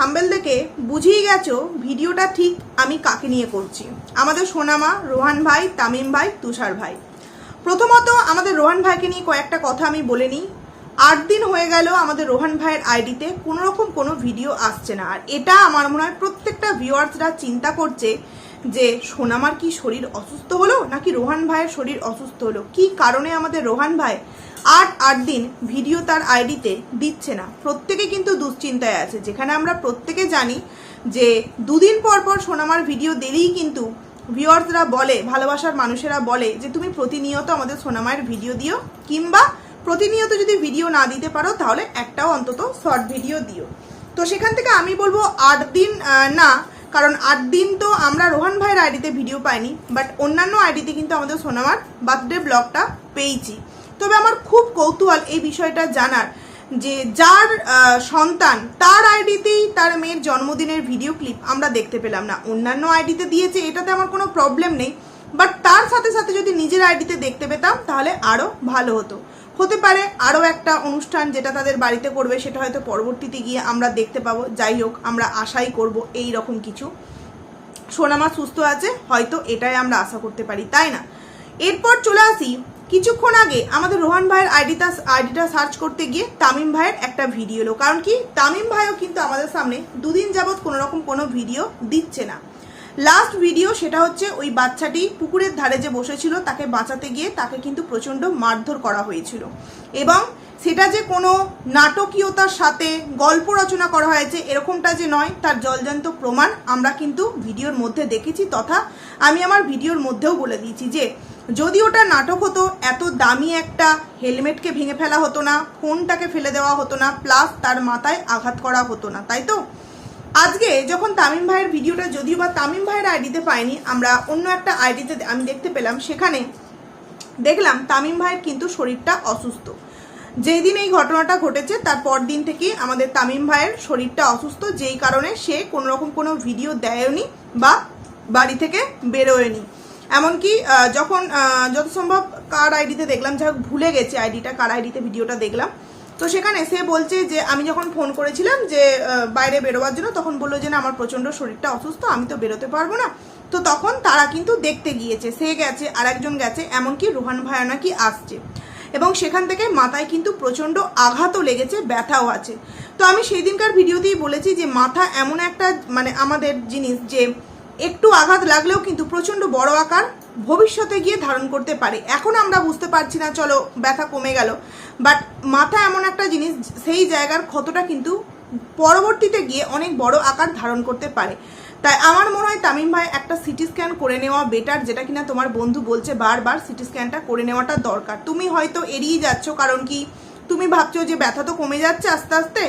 Thumbnail দেখে বুঝেই গেছো ভিডিওটা ঠিক আমি কাকে নিয়ে করছি। আমাদের সোনামা, রোহান ভাই, তামিম ভাই, তুষার ভাই। প্রথমত আমাদের রোহান ভাইকে নিয়ে কয়েকটা কথা আমি বলে নিই। আট দিন হয়ে গেল আমাদের রোহান ভাইয়ের আইডিতে কোনো রকম কোনো ভিডিও আসছে না। আর এটা আমার মনে হয় প্রত্যেকটা ভিউয়ার্সরা চিন্তা করছে যে সোনামার কি শরীর অসুস্থ হলো নাকি রোহান ভাইয়ের শরীর অসুস্থ হলো? কি কারণে আমাদের রোহান ভাই আট আট দিন ভিডিও তার আইডিতে দিচ্ছে না। প্রত্যেকে কিন্তু দুশ্চিন্তায় আছে। যেখানে আমরা প্রত্যেকে জানি যে দুদিন পর পর সোনামার ভিডিও দিলেই কিন্তু ভিউয়ার্সরা বলে, ভালোবাসার মানুষেরা বলে যে, তুমি প্রতিনিয়ত আমাদের সোনামায়ের ভিডিও দিও। কিংবা প্রতিনিয়ত যদি ভিডিও না দিতে পারো, তাহলে একটাও অন্তত শর্ট ভিডিও দিও। তো সেখান থেকে আমি বলব আট দিন না, কারণ আট দিন তো আমরা রোহান ভাইয়ের আইডিতে ভিডিও পাইনি, বাট অন্যান্য আইডিতে কিন্তু আমাদের সোনামার বার্থডে ব্লগটা পেয়েছি। তবে আমার খুব কৌতূহল এই বিষয়টা জানার যে যার সন্তান, তার আইডিতেই তার মেয়ের জন্মদিনের ভিডিও ক্লিপ আমরা দেখতে পেলাম না। অন্যান্য আইডিতে দিয়েছে, এটাতে আমার কোনো প্রবলেম নেই। বাট তার সাথে সাথে যদি নিজের আইডিতে দেখতে পেতাম, তাহলে আরও ভালো হতো। হতে পারে আরও একটা অনুষ্ঠান যেটা তাদের বাড়িতে করবে, সেটা হয়তো পরবর্তীতে গিয়ে আমরা দেখতে পাবো। যাই হোক, আমরা আশাই করব এই রকম কিছু। সোনামা সুস্থ আছে, হয়তো এটাই আমরা আশা করতে পারি, তাই না? এরপর চলে আসি কিছুক্ষণ আগে আমাদের রোহান ভাইয়ের আইডিটা আইডিটা সার্চ করতে গিয়ে তামিম ভাইয়ের একটা ভিডিও এলো। কারণ কি? তামিম ভাইও কিন্তু আমাদের সামনে দুদিন যাবৎ কোনো রকম কোনো ভিডিও দিচ্ছে না। লাস্ট ভিডিও সেটা হচ্ছে ওই বাচ্চাটি পুকুরের ধারে যে বসেছিল, তাকে বাঁচাতে গিয়ে তাকে কিন্তু প্রচণ্ড মারধর করা হয়েছিল। এবং সেটা যে কোনো নাটকীয়তার সাথে গল্প রচনা করা হয়েছে, এরকমটা যে নয়, তার জলজান্ত প্রমাণ আমরা কিন্তু ভিডিওর মধ্যে দেখেছি, তথা আমি আমার ভিডিওর মধ্যেও বলে দিয়েছি যে যদি ওটা নাটক হতো, এত দামি একটা হেলমেটকে ভেঙে ফেলা হতো না, ফোনটাকে ফেলে দেওয়া হতো না প্লাস তার মাথায় আঘাত করা হতো না, তাই তো? আজকে যখন তামিম ভাইয়ের ভিডিওটা, যদিও বা তামিম ভাইয়ের আইডিতে পাইনি, আমরা অন্য একটা আইডিতে আমি দেখতে পেলাম, সেখানে দেখলাম তামিম ভাইয়ের কিন্তু শরীরটা অসুস্থ। যেই দিন এই ঘটনাটা ঘটেছে, তার পর দিন থেকে আমাদের তামিম ভাইয়ের শরীরটা অসুস্থ, যেই কারণে সে কোনো রকম কোনো ভিডিও দেয়নি বা বাড়ি থেকে বেরোয়নি। এমনকি যখন যত সম্ভব কার আইডিতে দেখলাম, যাই ভুলে গেছে আইডিটা, কার আইডিতে ভিডিওটা দেখলাম। তো সেখানে সে বলছে যে, আমি যখন ফোন করেছিলাম যে বাইরে বেরোবার জন্য, তখন বলল যে, না, আমার প্রচণ্ড শরীরটা অসুস্থ, আমি তো বেরোতে পারব না। তো তখন তারা কিন্তু দেখতে গিয়েছে, সে গেছে আর একজন গেছে, এমনকি রোহান ভাইয়া নাকি আসছে। এবং সেখান থেকে মাথায় কিন্তু প্রচণ্ড আঘাতও লেগেছে, ব্যথাও আছে। তো আমি সেই দিনকার ভিডিওতেই বলেছি যে, মাথা এমন একটা মানে আমাদের জিনিস যে একটু আঘাত লাগলেও কিন্তু প্রচণ্ড বড় আকার ভবিষ্যতে গিয়ে ধারণ করতে পারে। এখন আমরা বুঝতে পারছি না, চলো, ব্যথা কমে গেল। বাট মাথা এমন একটা জিনিস, সেই জায়গার ক্ষতটা কিন্তু পরবর্তীতে গিয়ে অনেক বড় আকার ধারণ করতে পারে। তাই আমার মনে হয় তামিম ভাই একটা সিটি স্ক্যান করে নেওয়া বেটার যেটা কিনা তোমার বন্ধু বলছে বারবার সিটি স্ক্যানটা করে নেওয়াটা দরকার। তুমি হয়তো এড়িয়ে যাচ্ছ, কারণ কি? তুমি ভাবছ যে ব্যথা তো কমে যাচ্ছে আস্তে আস্তে?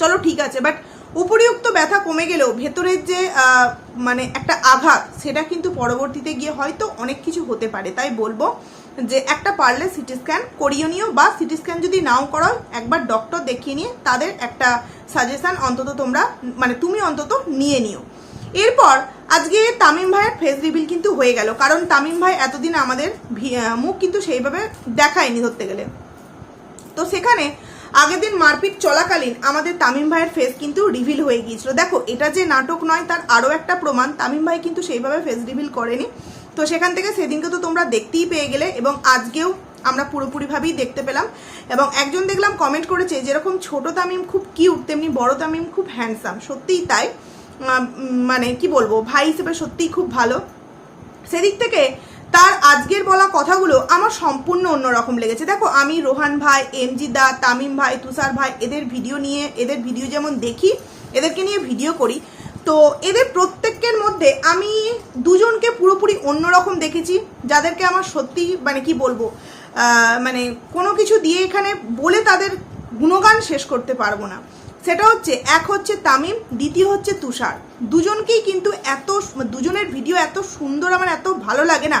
চলো, ঠিক আছে। বাট উপরিউক্ত ব্যথা কমে গেলেও ভেতরের যে মানে একটা আঘাত, সেটা কিন্তু পরবর্তীতে গিয়ে হয়তো অনেক কিছু হতে পারে। তাই বলব যে একটা পারলে সিটি স্ক্যান করিয়ে নিও বা সিটি স্ক্যান যদি নাও করো একবার ডক্টর দেখিয়ে নিয়ে তাদের একটা সাজেশান অন্তত তোমরা মানে তুমি অন্তত নিয়ে নিও। এরপর আজকে তামিম ভাইয়ের ফেস রিভিল কিন্তু হয়ে গেল, কারণ তামিম ভাই এতদিন আমাদের মুখ কিন্তু সেইভাবে দেখায়নি ধরতে গেলে। তো সেখানে আগের দিন মারপিট চলাকালীন আমাদের তামিম ভাইয়ের ফেস কিন্তু রিভিল হয়ে গিয়েছিল। দেখো, এটা যে নাটক নয়, তার আরও একটা প্রমাণ। তামিম ভাই কিন্তু সেইভাবে ফেস রিভিল করেনি। তো সেখান থেকে সেদিনকে তো তোমরা দেখতেই পেয়ে গেলে এবং আজকেও আমরা পুরোপুরিভাবেই দেখতে পেলাম। এবং একজন দেখলাম কমেন্ট করেছে যেরকম ছোট তামিম খুব কিউট তেমনি বড় তামিম খুব হ্যান্ডসাম সত্যিই তাই। মানে কি বলব, ভাই হিসেবে সত্যিই খুব ভালো। সেদিক থেকে তার আজকের বলা কথাগুলো আমার সম্পূর্ণ অন্যরকম লেগেছে। দেখো, আমি রোহান ভাই, এমজি দা, তামিম ভাই, তুষার ভাই, এদের ভিডিও নিয়ে, এদের ভিডিও যেমন দেখি, এদেরকে নিয়ে ভিডিও করি। তো এদের প্রত্যেকের মধ্যে আমি দুজনকে পুরোপুরি অন্যরকম দেখেছি, যাদেরকে আমার সত্যি মানে কি বলব মানে কোনো কিছু দিয়ে এখানে বলে তাদের গুণগান শেষ করতে পারব না। সেটা হচ্ছে, এক হচ্ছে তামিম, দ্বিতীয় হচ্ছে তুষার। দুজনকেই কিন্তু এত দুজনের ভিডিও এত সুন্দর, আমার এত ভালো লাগে না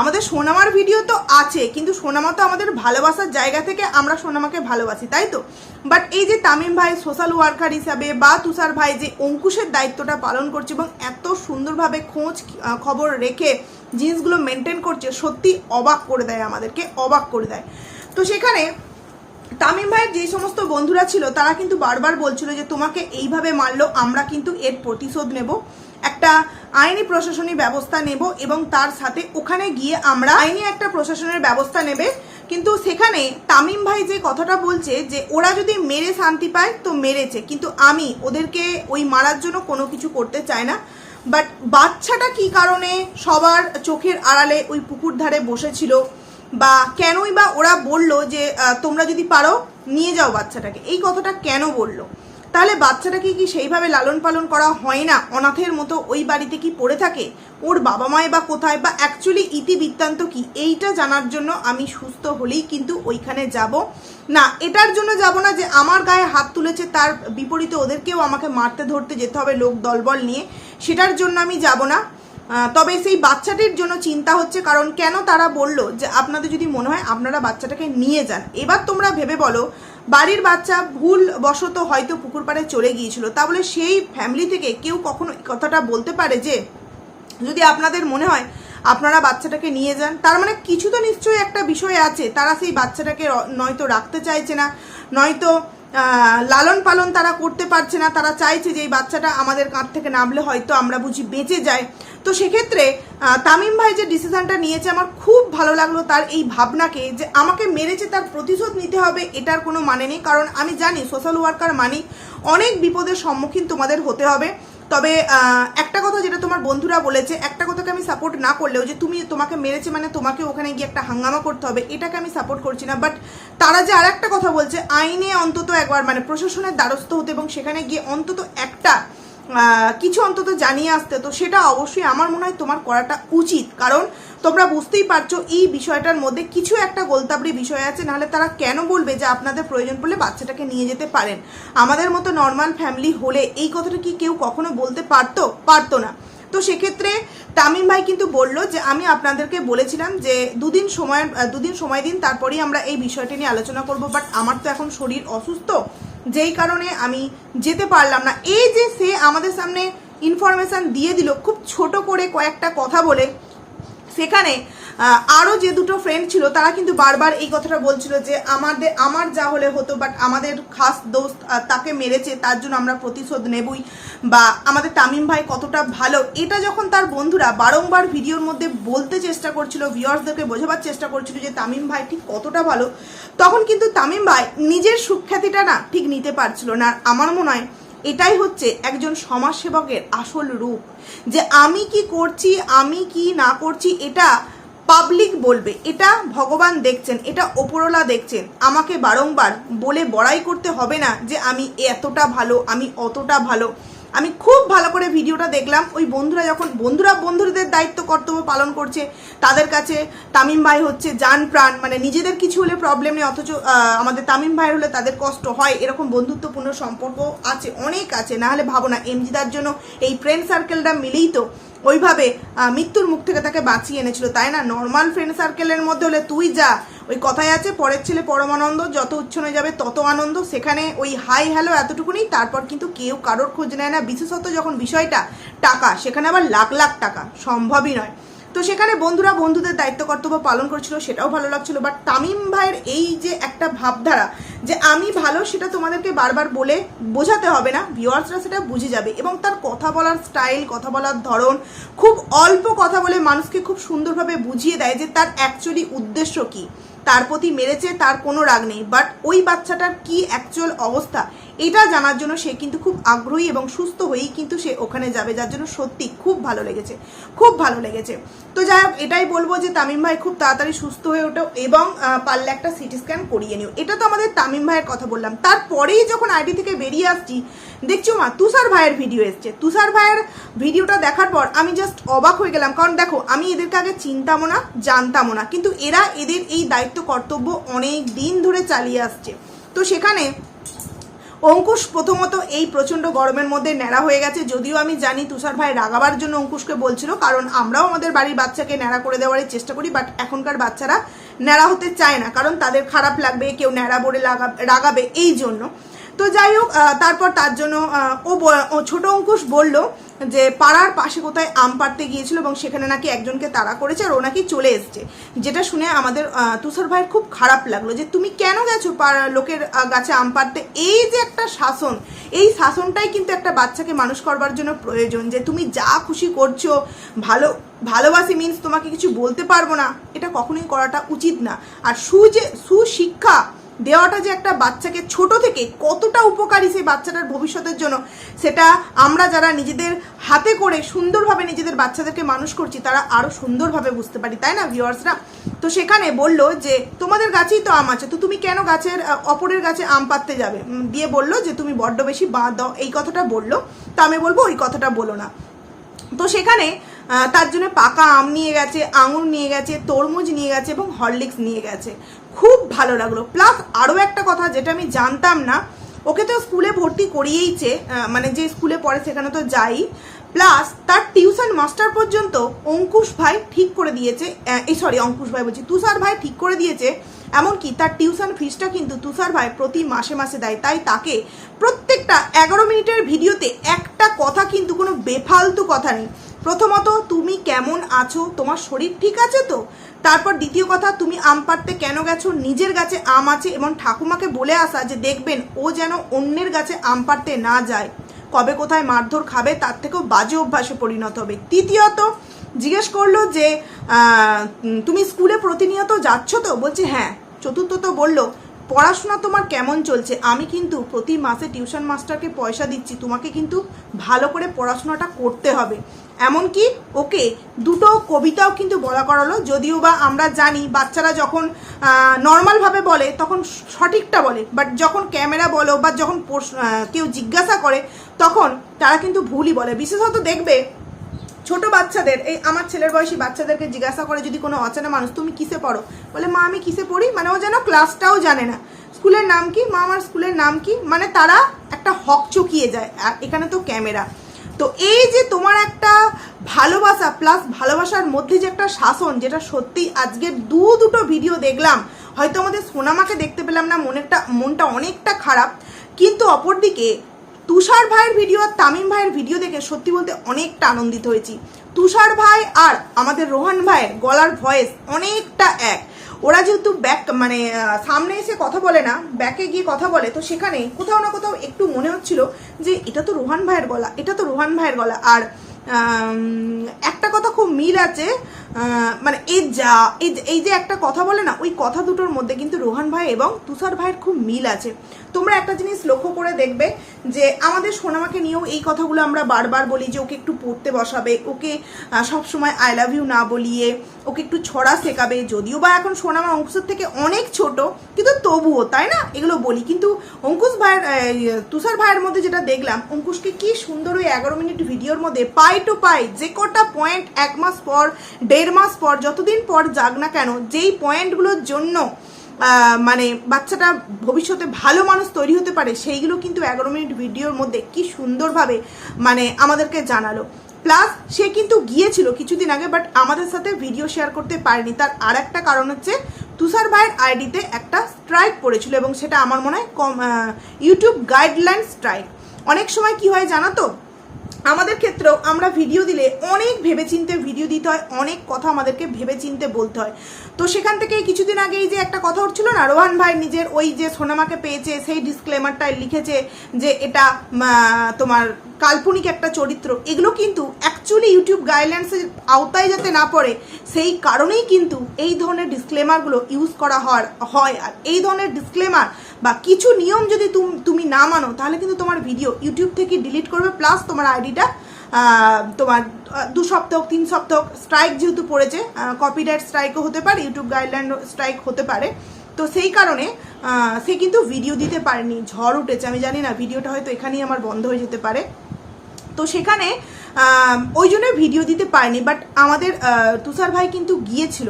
আমাদের সোনামার ভিডিও তো আছে, কিন্তু সোনামা তো আমাদের ভালোবাসার জায়গা থেকে আমরা সোনামাকে ভালোবাসি, তাই তো? বাট এই যে তামিম ভাই সোশ্যাল ওয়ার্কার হিসাবে বা তুষার ভাই যে অঙ্কুশের দায়িত্বটা পালন করছে এবং এত সুন্দরভাবে খোঁজ খবর রেখে জিনিসগুলো মেনটেন করছে, সত্যি অবাক করে দেয় আমাদেরকে, অবাক করে দেয়। তো সেখানে তামিম ভাইয়ের যে সমস্ত বন্ধুরা ছিল, তারা কিন্তু বারবার বলছিল যে তোমাকে এইভাবে মারলো, আমরা কিন্তু এর প্রতিশোধ নেব। একটা আইনি প্রশাসনিক ব্যবস্থা নেব এবং তার সাথে ওখানে গিয়ে আমরা আইনি একটা প্রশাসনের ব্যবস্থা নেবে। কিন্তু সেখানে তামিম ভাই যে কথাটা বলছে যে ওরা যদি মেরে শান্তি পায়, তো মেরেছে। কিন্তু আমি ওদেরকে ওই মারার জন্য কোনো কিছু করতে চাই না। বাট বাচ্চাটা কি কারণে সবার চোখের আড়ালে ওই পুকুর ধারে বসেছিল? বা কেনই বা ওরা বলল যে তোমরা যদি পারো, নিয়ে যাও বাচ্চাটাকে। এই কথাটা কেন বলল? তাহলে বাচ্চাটাকে কি সেইভাবে লালন পালন করা হয় না? অনাথের মতো ওই বাড়িতে কি পড়ে থাকে? ওর বাবা মায় বা কোথায়? বা অ্যাকচুয়ালি ইতিবৃত্তান্ত কি? এইটা জানার জন্য আমি সুস্থ হলেই কিন্তু ওইখানে যাব। না, এটার জন্য যাব না যে আমার গায়ে হাত তুলেছে, তার বিপরীতে ওদেরকেও আমাকে মারতে ধরতে যেতে হবে লোক দলবল নিয়ে। সেটার জন্য আমি যাব না। তবে সেই বাচ্চাটির জন্য চিন্তা হচ্ছে, কারণ কেন তারা বলল যে আপনাদের যদি মনে হয় আপনারা বাচ্চাটাকে নিয়ে যান। এবার তোমরা ভেবে বলো বাড়ির বাচ্চা ভুল বশত হয়তো পুকুর পাড়ে চলে গিয়েছিল। তা বলে সেই ফ্যামিলি থেকে কেউ কখনো কথাটা বলতে পারে যে, যদি আপনাদের মনে হয় আপনারা বাচ্চাটাকে নিয়ে যান, তার মানে কিছু তো নিশ্চয়ই একটা বিষয় আছে, তারা সেই বাচ্চাটাকে নয়তো রাখতে চাইছে না, নয়তো লালন পালন তারা করতে পারছে না, তারা চাইছে যে এই বাচ্চাটা আমাদের কাঁধ থেকে নামলে হয়তো আমরা বুঝি বেঁচে যায়। তো সেক্ষেত্রে তামিম ভাই যে ডিসিশনটা নিয়েছে, আমার খুব ভালো লাগল তার এই ভাবনাকে যে আমাকে মেরেছে, তার প্রতিশোধ নিতে হবে, এটার কোনো মানে নেই। কারণ আমি জানি সোশ্যাল ওয়ার্কার মানে অনেক বিপদের সম্মুখীন তোমাদের হতে হবে। তবে একটা কথা যেটা তোমার বন্ধুরা বলেছে, একটা কথাকে আমি সাপোর্ট না করলেও যে তুমি তোমাকে মেরেছে মানে তোমাকে ওখানে গিয়ে একটা হাঙ্গামা করতে হবে, এটাকে আমি সাপোর্ট করছি না। বাট তারা যে আর একটা কথা বলছে, আইনে অন্তত একবার মানে প্রশাসনের দ্বারস্থ হতে এবং সেখানে গিয়ে অন্তত একটা কিছু অন্তত জানিয়ে আসতে, তো সেটা অবশ্যই আমার মনে হয় তোমার করাটা উচিত। কারণ তোমরা বুঝতেই পারছ, এই বিষয়টার মধ্যে কিছু একটা গোলতাবড়ি বিষয় আছে, নাহলে তারা কেন বলবে যে আপনাদের প্রয়োজন পড়লে বাচ্চাটাকে নিয়ে যেতে পারেন? আমাদের মতো নর্মাল ফ্যামিলি হলে এই কথাটা কি কেউ কখনো বলতে পারতো? পারতো না। তো সেক্ষেত্রে তামিম ভাই কিন্তু বলল যে, আমি আপনাদেরকে বলেছিলাম যে, দুদিন সময় দুদিন সময় দিন, তারপরেই আমরা এই বিষয়টি নিয়ে আলোচনা করব বাট আমার তো এখন শরীর অসুস্থ। যেই কারণে আমি যেতে পারলাম না। এই যে সে আমাদের সামনে ইনফরমেশান দিয়ে দিল, খুব ছোট করে কয়েকটা কথা বলে, সেখানে আহ, আরও যে দুটো ফ্রেন্ড ছিল তারা কিন্তু বারবার এই কথাটা বলছিল যে আমাদের আমার যা হলে হতো বাট আমাদের খাস দোস্ত তাকে মেরেছে তার জন্য আমরা প্রতিশোধ নেবই বা আমাদের তামিম ভাই কতটা ভালো। এটা যখন তার বন্ধুরা বারংবার ভিডিওর মধ্যে বলতে চেষ্টা করছিল ভিউয়ার্সদেরকে বোঝাবার চেষ্টা করছিল যে তামিম ভাই ঠিক কতটা ভালো তখন কিন্তু তামিম ভাই নিজের সুখ্যাতিটা না ঠিক নিতে পারছিল না। আর আমার মনে হয় এটাই হচ্ছে একজন সমাজসেবকের আসল রূপ যে আমি কি করছি আমি কি না করছি এটা পাবলিক বলবে, এটা ভগবান দেখছেন, এটা ওপরওয়ালা দেখছেন। আমাকে বারংবার বলে বড়াই করতে হবে না যে আমি এতটা ভালো, আমি অতটা ভালো। আমি খুব ভালো করে ভিডিওটা দেখলাম, ওই বন্ধুরা যখন, বন্ধুরা বন্ধুদের দায়িত্ব, কর্তব্য পালন করছে, তাদের কাছে তামিম ভাই হচ্ছে যান প্রাণ মানে নিজেদের কিছু হলে প্রবলেম নেই, অথচ আমাদের তামিম ভাইয়ের হলে তাদের কষ্ট হয়, এরকম বন্ধুত্বপূর্ণ সম্পর্ক আছে, অনেক আছে, না হলে ভাবো না, এমজিদার জন্য এই ফ্রেন্ড সার্কেলটা মিলেই তো ওইভাবে মৃত্যুর মুখ থেকে তাকে বাঁচিয়ে এনেছিল, তাই না? নর্মাল ফ্রেন্ড সার্কেলের মধ্যে হলে তুই যা। ওই কথাই আছে, পরের ছেলে পরমানন্দ, যত উচ্ছনে যাবে তত আনন্দ। সেখানে ওই হাই হ্যালো এতটুকুনি, তারপর কিন্তু কেউ কারোর খোঁজ নেয় না। বিশেষত যখন বিষয়টা টাকা, সেখানে আবার লাখ লাখ টাকা। সম্ভবই নয়। তো সেখানে বন্ধুরা বন্ধুদের দায়িত্ব কর্তব্য পালন করছিল, সেটাও ভালো লাগছিল। বাট তামিম ভাইয়ের এই যে একটা ভাবধারা, যে আমি ভালো সেটা তোমাদেরকে বারবার বলে বোঝাতে হবে না ভিউয়ার্সরা সেটা বুঝে যাবে। এবং তার কথা বলার স্টাইল কথা বলার ধরন, খুব অল্প কথা বলে মানুষকে খুব সুন্দরভাবে বুঝিয়ে দেয় যে তার অ্যাকচুয়ালি উদ্দেশ্য কি। তার প্রতি মেরেছে, তার কোনো রাগ নেই। বাট ওই বাচ্চাটার কি অ্যাকচুয়াল অবস্থা? এটা জানার জন্য সে কিন্তু খুব আগ্রহী এবং সুস্থ হয়েই কিন্তু সে ওখানে যাবে, যার জন্য সত্যি খুব ভালো লেগেছে, খুব ভালো লেগেছে। তো যাই হোক, এটাই বলব যে তামিম ভাই খুব তাড়াতাড়ি সুস্থ হয়ে ওঠো এবং পারলে একটা সিটি স্ক্যান করিয়ে নিও। এটা তো আমাদের তামিম ভাইয়ের কথা বললাম। তারপরেই যখন আইডি থেকে বেরিয়ে আসছি, দেখছ মা, তুষার ভাইয়ের ভিডিও এসছে। তুষার ভাইয়ের ভিডিওটা দেখার পর আমি জাস্ট অবাক হয়ে গেলাম। কারণ দেখো, আমি এদেরকে আগে চিনতামও না, জানতামও না। কিন্তু এরা এদের এই দায়িত্ব, কর্তব্য অনেক দিন ধরে চালিয়ে আসছে। তো সেখানে অঙ্কুশ প্রথমত এই প্রচণ্ড গরমের মধ্যে ন্যাড়া হয়ে গেছে। যদিও আমি জানি তুষার ভাই রাগাবার জন্য অঙ্কুশকে বলছিল, কারণ আমরাও আমাদের বাড়ির বাচ্চাকে ন্যাড়া করে দেওয়ার চেষ্টা করি বাট এখনকার বাচ্চারা ন্যাড়া হতে চায় না, কারণ তাদের খারাপ লাগবে, কেউ ন্যাড়া বলে লাগা রাগাবে, এই জন্য। তো যাই হোক তারপর তার জন্য ও ছোট অঙ্কুশ বলল যে পাড়ার পাশে কোথায় আম পাড়তে গিয়েছিল এবং সেখানে নাকি একজনকে তাড়া করেছে আর ও নাকি চলে এসছে। যেটা শুনে আমাদের তুষার ভাইয়ের খুব খারাপ লাগল যে তুমি কেন গেছো লোকের গাছে আম পাড়তে? এই যে একটা শাসন, এই শাসনটাই কিন্তু একটা বাচ্চাকে মানুষ করবার জন্য প্রয়োজন যে তুমি যা খুশি করছ, ভালো, ভালোবাসি মিন্স তোমাকে কিছু বলতে পারব না। এটা কখনোই করাটা উচিত না। আর সু যে সুশিক্ষা দেওয়াটা যে একটা বাচ্চাকে ছোট থেকে কতটা উপকারী সেই বাচ্চাটার ভবিষ্যতের জন্য, সেটা আমরা যারা নিজেদের হাতে করে সুন্দরভাবে নিজেদের বাচ্চাদেরকে মানুষ করছি, তারা আরও সুন্দরভাবে বুঝতে পারি, তাই না ভিউয়ার্সরা তো সেখানে বলল যে, তোমাদের গাছেই তো আম আছে, তো তুমি কেন গাছের অপরের গাছে আম পাততে যাবে? দিয়ে বলল যে, তুমি বড্ড বেশি বাঁ দাও। এই কথাটা বলল। তো আমি বলব, ওই কথাটা বলো না। তো সেখানে তার জন্য পাকা আম নিয়ে গেছে, আঙুর নিয়ে গেছে, তরমুজ নিয়ে গেছে এবং হরলিক্স নিয়ে গেছে। খুব ভালো লাগল। প্লাস আরও একটা কথা যেটা আমি জানতাম না, ওকে তো স্কুলে ভর্তি করিয়েইছে মানে যে স্কুলে পড়ে সেখানে তো যাই। প্লাস তার টিউশন মাস্টার পর্যন্ত অঙ্কুশ ভাই ঠিক করে দিয়েছে এই সরি অঙ্কুশ ভাই বলছি, তুষার ভাই ঠিক করে দিয়েছে, এমনকি তার টিউশন ফিসটা কিন্তু তুষার ভাই প্রতি মাসে মাসে দেয়। তাই তাকে প্রত্যেকটা এগারো মিনিটের ভিডিওতে একটা কথা কিন্তু কোনো বেফালতু কথা নেই। প্রথমত, তুমি কেমন আছো? তোমার শরীর ঠিক আছে তো? তারপর দ্বিতীয় কথা, তুমি আম পাড়তে কেন গেছো? নিজের গাছে আম আছে এবং ঠাকুমাকে বলে আসা যে দেখবেন ও যেন অন্যের গাছে আম পাড়তে না যায়। কবে কোথায় মারধর খাবে তার থেকেও বাজে অভ্যাসে পরিণত হবে। তৃতীয়ত, জিজ্ঞেস করল যে তুমি স্কুলে প্রতিনিয়ত যাচ্ছ তো? বলছি হ্যাঁ। চতুর্থ তো বলল পড়াশোনা তোমার কেমন চলছে? আমি কিন্তু প্রতি মাসে টিউশন মাস্টারকে পয়সা দিচ্ছি, তোমাকে কিন্তু ভালো করে পড়াশোনাটা করতে হবে। এমনকি ওকে দুটো কবিতাও কিন্তু বলা করালো, যদিও বা আমরা জানি বাচ্চারা যখন নর্মালভাবে বলে তখন সঠিকটা বলে বাট যখন ক্যামেরা বলো বা যখন কেউ জিজ্ঞাসা করে, তখন তারা কিন্তু ভুলই বলে। বিশেষত দেখবে ছোট বাচ্চাদের, এই আমার ছেলের বয়সী বাচ্চাদেরকে জিজ্ঞাসা করে যদি কোনো অচেনা মানুষ, তুমি কিসে পড়ো? বলে, মা, আমি কিসে পড়ি? মানে ও যেন ক্লাসটাও জানে না। স্কুলের নাম কি? মা, আমার স্কুলের নাম কি? মানে তারা একটা হক চকিয়ে যায়। আর এখানে তো ক্যামেরা। তো এই যে তোমার একটা ভালোবাসা প্লাস ভালোবাসার মধ্যে যে একটা শাসন, যেটা সত্যি আজকের দু দুটো ভিডিও দেখলাম, হয়তো আমাদের সোনামাকে দেখতে পেলাম না, মনেরটা, মনটা অনেকটা খারাপ। কিন্তু অপরদিকে তুষার ভাইয়ের ভিডিও আর তামিম ভাইয়ের ভিডিও দেখে সত্যি বলতে অনেকটা আনন্দিত হয়েছি। তুষার ভাই আর আমাদের রোহান ভাইয়ের গলার ভয়েস অনেকটা এক। ওরা যেহেতু ব্যাক মানে সামনে এসে কথা বলে না ব্যাকে গিয়ে কথা বলে, তো সেখানে কোথাও না কোথাও একটু মনে হচ্ছিল যে এটা তো রোহান ভাইয়ের গলা, এটা তো রোহান ভাইয়ের গলা। আর একটা কথা খুব মিল আছে মানে এই যা, এই যে- একটা কথা বলে না, ওই কথা দুটোর মধ্যে কিন্তু রোহান ভাই এবং তুষার ভাইয়ের খুব মিল আছে। তোমরা একটা জিনিস লক্ষ্য করে দেখবে যে আমাদের সোনামাকে নিয়েও এই কথাগুলো আমরা বারবার বলি যে ওকে একটু পড়তে বসাবে, ওকে সব সময় আই লাভ ইউ না বলিয়ে, ওকে একটু ছড়া শেখাবে। যদিও বা এখন সোনামা অঙ্কুশের থেকে অনেক ছোট, কিন্তু তবুও, তাই না? এগুলো বলি। কিন্তু অঙ্কুশ ভাইয়ের তুষার ভাইয়ের মধ্যে যেটা দেখলাম, অঙ্কুশকে কি সুন্দর ওই এগারো মিনিট ভিডিওর মধ্যে পাই টু পাই, যে কটা পয়েন্ট এক মাস পর দেড় মাস পর, যতদিন পর যাক না কেন, যেই পয়েন্টগুলোর জন্য মানে বাচ্চাটা ভবিষ্যতে ভালো মানুষ তৈরি হতে পারে, সেইগুলো কিন্তু এগারো মিনিট ভিডিওর মধ্যে কি সুন্দরভাবে মানে আমাদেরকে জানালো। প্লাস সে কিন্তু গিয়েছিল কিছুদিন আগে, বাট আমাদের সাথে ভিডিও শেয়ার করতে পারেনি। তার আর একটা কারণ হচ্ছে, তুষার ভাইয়ের আইডিতে একটা স্ট্রাইক পড়েছিল এবং সেটা আমার মনে হয় কম ইউটিউব গাইডলাইন স্ট্রাইক অনেক সময় কি হয় জানো তো আমাদের ক্ষেত্রেও আমরা ভিডিও দিলে অনেক ভেবেচিন্তে ভিডিও দিতে হয়, অনেক কথা আমাদেরকে ভেবেচিন্তে বলতে হয়। তো সেখান থেকে কিছুদিন আগেই যে একটা কথা উঠছিল না, রোহান ভাই নিজের ওই যে সোনামাকে পেয়েছে, সেই ডিসক্লেমারটায় লিখেছে যে এটা তোমার কাল্পনিক একটা চরিত্র। এগুলো কিন্তু অ্যাকচুয়ালি ইউটিউব গাইডলাইন্সের আওতায় যাতে না পড়ে, সেই কারণেই কিন্তু এই ধরনের ডিসক্লেমারগুলো ইউজ করা হয় হয়। আর এই ধরনের ডিসক্লেমার বা কিছু নিয়ম যদি তুম- তুমি না মানো, তাহলে কিন্তু তোমার ভিডিও ইউটিউব থেকে ডিলিট করবে প্লাস তোমার আইডিটা তোমার দু সপ্তাহ তিন সপ্তাহ স্ট্রাইক যেহেতু পড়েছে কপিরাইট স্ট্রাইকও হতে পারে ইউটিউব গাইডলাইন স্ট্রাইক হতে পারে। তো সেই কারণে সে কিন্তু ভিডিও দিতে পারেনি, ঝড় উঠেছে, আমি জানি না ভিডিওটা হয়তো এখানেই আমার বন্ধ হয়ে যেতে পারে। তো সেখানে ওই জন্য ভিডিও দিতে পারেনি বাট আমাদের তুষার ভাই কিন্তু গিয়েছিল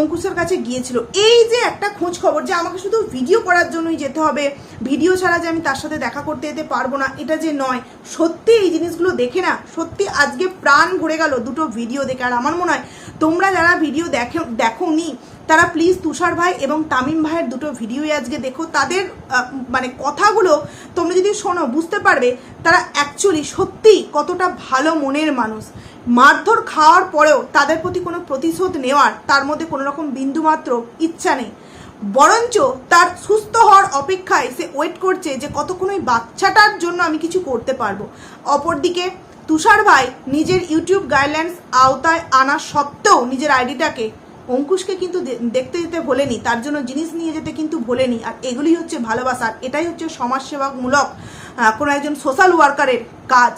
অঙ্কুশের কাছে গিয়েছিল। এই যে একটা খোঁজ খবর যে আমাকে শুধু ভিডিও করার জন্যই যেতে হবে ভিডিও ছাড়া যে আমি তার সাথে দেখা করতে যেতে পারব না, এটা যে নয়, সত্যি এই জিনিসগুলো দেখে না, সত্যি আজকে প্রাণ ভরে গেল দুটো ভিডিও দেখে। আর আমার মনে হয় তোমরা যারা ভিডিও দেখো দেখো নি তারা প্লিজ তুষার ভাই এবং তামিম ভাইয়ের দুটো ভিডিওই আজকে দেখো। তাদের মানে কথাগুলো তোমরা যদি শোনো, বুঝতে পারবে তারা অ্যাকচুয়ালি সত্যি কতটা ভালো মনের মানুষ। মারধর খাওয়ার পরেও তাদের প্রতি কোনো প্রতিশোধ নেওয়ার তার মধ্যে কোনো রকম বিন্দুমাত্র ইচ্ছা নেই। বরঞ্চ তার সুস্থ হওয়ার অপেক্ষায় সে ওয়েট করছে যে কতক্ষণ ওই বাচ্চাটার জন্য আমি কিছু করতে পারব। অপরদিকে তুষার ভাই নিজের ইউটিউব গাইডলাইন্স আওতায় আনা সত্ত্বেও নিজের আইডিটাকে অঙ্কুশকে কিন্তু দেখতে যেতে ভোলেনি, তার জন্য জিনিস নিয়ে যেতে কিন্তু ভোলেনি। আর এগুলি হচ্ছে ভালোবাসার, এটাই হচ্ছে সমাজসেবামূলক কোনো একজন সোশ্যাল ওয়ার্কারের কাজ।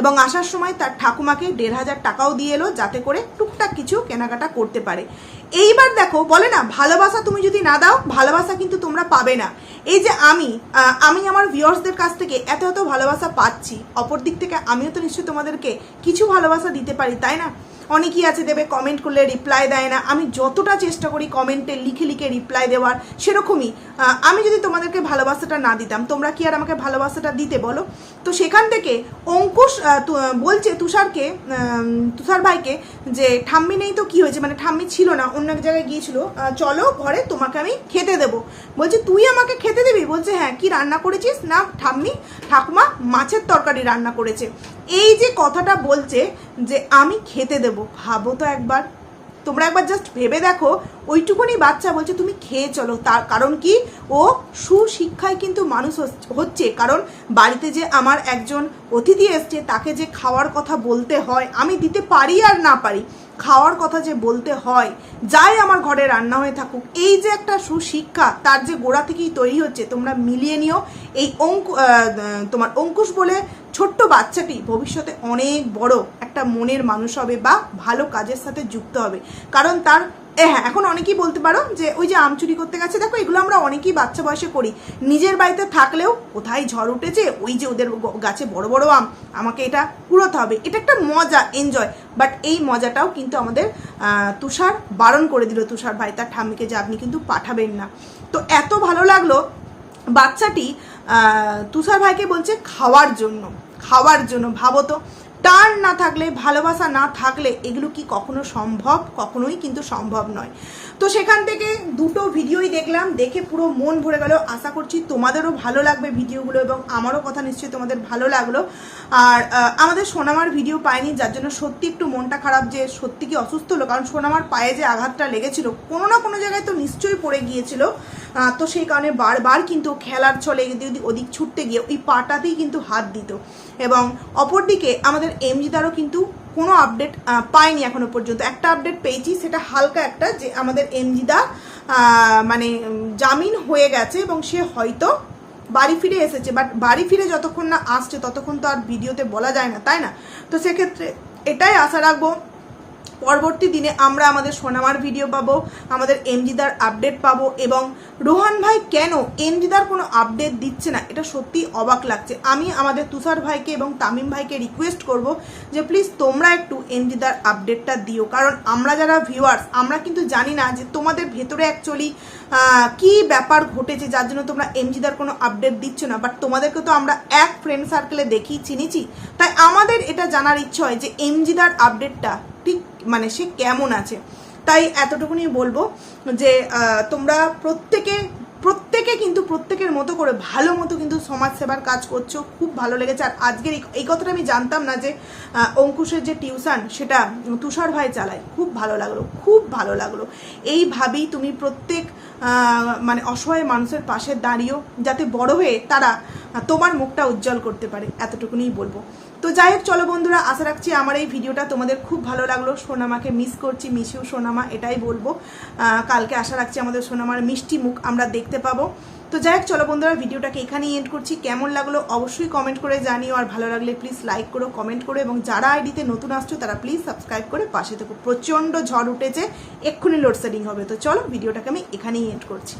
এবং আসার সময় তার ঠাকুমাকে দেড় হাজার টাকাও দিয়ে এলো যাতে করে টুকটাক কিছু কেনাকাটা করতে পারে। এইবার দেখো, বলে না, ভালোবাসা তুমি যদি না দাও, ভালোবাসা কিন্তু তোমরা পাবে না। এই যে আমি আমি আমার ভিউয়ার্সদের কাছ থেকে এত এত ভালোবাসা পাচ্ছি, অপর দিক থেকে আমিও তো নিশ্চয়ই তোমাদেরকে কিছু ভালোবাসা দিতে পারি, তাই না? অনেকেই আছে দেবে কমেন্ট করলে রিপ্লাই দেয় না। আমি যতটা চেষ্টা করি কমেন্টে লিখে লিখে রিপ্লাই দেওয়ার, সেরকমই। আমি যদি তোমাদেরকে ভালোবাসাটা না দিতাম, তোমরা কি আর আমাকে ভালোবাসাটা দিতে বলো? তো সেখান থেকে অঙ্কুশ বলছে তুষারকে তুষার ভাইকে যে, ঠাম্মি নেই তো কি হয়েছে? মানে ঠাম্মি ছিল না, অন্য এক জায়গায় গিয়েছিল। চলো ঘরে তোমাকে আমি খেতে দেবো। বলছে, তুই আমাকে খেতে দিবি? বলছে হ্যাঁ কি রান্না করেছিস? না, ঠাম্মি, ঠাকুমা মাছের তরকারি রান্না করেছে। এই যে কথাটা বলছে যে আমি খেতে দেবো ভাবো তো একবার। তোমরা একবার জাস্ট ভেবে দেখো, ওইটুকুনি বাচ্চা বলছে, তুমি খেয়ে চলো। তার কারণ কি? ও সুশিক্ষায় কিন্তু মানুষ হচ- হচ্ছে। কারণ বাড়িতে যে আমার একজন অতিথি এসছে, তাকে যে খাওয়ার কথা বলতে হয়, আমি দিতে পারি আর না পারি খাওয়ার কথা যে বলতে হয়, যাই আমার ঘরে রান্না হয়ে থাকুক, এই যে একটা সুশিক্ষা, তার যে গোড়া থেকেই তৈরি হচ্ছে, তোমরা মিলিয়ে নিও। এই অঙ্কু তোমার অঙ্কুশ বলে ছোট্ট বাচ্চাটি ভবিষ্যতে অনেক বড় একটা মনের মানুষ হবে বা ভালো কাজের সাথে যুক্ত হবে। কারণ তার হ্যাঁ এখন অনেকেই বলতে পারো যে ওই যে আম চুরি করতে গেছে, দেখো এগুলো আমরা অনেকেই বাচ্চা বয়সে করি। নিজের বাড়িতে থাকলেও কোথায় ঝড় উঠেছে, ওই যে ওদের গাছে বড় বড় আম, আমাকে এটা কুড়োতে হবে। এটা একটা মজা এনজয় বাট এই মজাটাও কিন্তু আমাদের তুষার বারণ করে দিল। তুষার ভাই তার ঠাম্মিকে যে আপনি কিন্তু পাঠাবেন না। তো এত ভালো লাগল, বাচ্চাটি তুষার ভাইকে বলছে খাওয়ার জন্য খাওয়ার জন্য, ভাবো তো। টান না থাকলে, ভালোবাসা না থাকলে এগুলো কি কখনো সম্ভব? কখনোই কিন্তু সম্ভব নয়। তো সেখান থেকে দুটো ভিডিওই দেখলাম, দেখে পুরো মন ভরে গেল। আশা করছি তোমাদেরও ভালো লাগবে ভিডিওগুলো এবং আমারও কথা নিশ্চয়ই তোমাদের ভালো লাগল। আর আমাদের সোনামার ভিডিও পাইনি, যার জন্য সত্যি একটু মনটা খারাপ যে সত্যি কি অসুস্থ হলো? কারণ সোনামার পায়ে যে আঘাতটা লেগেছিল, কোনো না কোনো জায়গায় তো নিশ্চয়ই পড়ে গিয়েছিল। তো সেই কারণে বারবার কিন্তু খেলার ছলে ওদিক- ওদিক ছুটতে গিয়ে ওই পাটাতেই কিন্তু হাত দিত। এবং অপরদিকে আমাদের এমজিদারও কিন্তু কোনো আপডেট পাইনি এখনও পর্যন্ত। একটা আপডেট পেয়েছি, সেটা হালকা একটা, যে আমাদের এমজিদা মানে জামিন হয়ে গেছে এবং সে হয়তো বাড়ি ফিরে এসেছে। বাট বাড়ি ফিরে যতক্ষণ না আসছে, ততক্ষণ তো আর ভিডিওতে বলা যায় না, তাই না? তো সেক্ষেত্রে এটাই আশা রাখব পরবর্তী দিনে আমরা আমাদের সোনামার ভিডিও পাবো, আমাদের এমজিদার আপডেট পাবো এবং রোহান ভাই কেন এমজিদার কোনো আপডেট দিচ্ছে না? এটা সত্যি অবাক লাগছে। আমি আমাদের তুষার ভাইকে এবং তামিম ভাইকে রিকোয়েস্ট করব যে প্লিজ তোমরা একটু এমজিদার আপডেটটা দিও। কারণ আমরা যারা ভিউয়ার্স আমরা কিন্তু জানি না যে তোমাদের ভেতরে অ্যাকচুয়ালি কি ব্যাপার ঘটেছে, যার জন্য তোমরা এমজিদার কোনো আপডেট দিচ্ছ না। বাট তোমাদেরকে তো আমরা এক ফ্রেন্ড সার্কেলে দেখি, চিনিছি। তাই আমাদের এটা জানার ইচ্ছে হয় যে এমজিদার আপডেটটা মানে সে কেমন আছে। তাই এতটুকুনি বলব যে তোমরা প্রত্যেকে প্রত্যেকে কিন্তু প্রত্যেকের মতো করে ভালো মতো কিন্তু সমাজ সেবার কাজ করছ, খুব ভালো লেগেছে। আর আজকের এই- কথাটা আমি জানতাম না যে অঙ্কুশের যে টিউশন, সেটা তুষার ভাই চালায়। খুব ভালো লাগল, খুব ভালো লাগল। এইভাবেই তুমি প্রত্যেক মানে অসহায় মানুষের পাশে দাঁড়িয়েও যাতে বড় হয়ে তারা তোমার মুখটা উজ্জ্বল করতে পারে এতটুকুনি বলব। তো যাই হোক, চলো বন্ধুরা, আশা রাখছি আমার এই ভিডিওটা তোমাদের খুব ভালো লাগল। সোনামাকে মিস করছি মিশিও সোনামা, এটাই বলব। কালকে আশা রাখছি আমাদের সোনামার মিষ্টি মুখ আমরা দেখতে পাবো। তো যাই হোক, চলো বন্ধুরা, ভিডিওটাকে এখানেই এন্ড করছি। কেমন লাগল অবশ্যই কমেন্ট করে জানিও, আর ভালো লাগলে প্লিজ লাইক করো কমেন্ট করো, এবং যারা আইডিতে নতুন আসছো, তারা প্লিজ সাবস্ক্রাইব করে পাশে থেকো। প্রচণ্ড ঝড় উঠেছে, এক্ষুনি লোডশেডিং হবে। তো চলো, ভিডিওটাকে আমি এখানেই এন্ড করছি।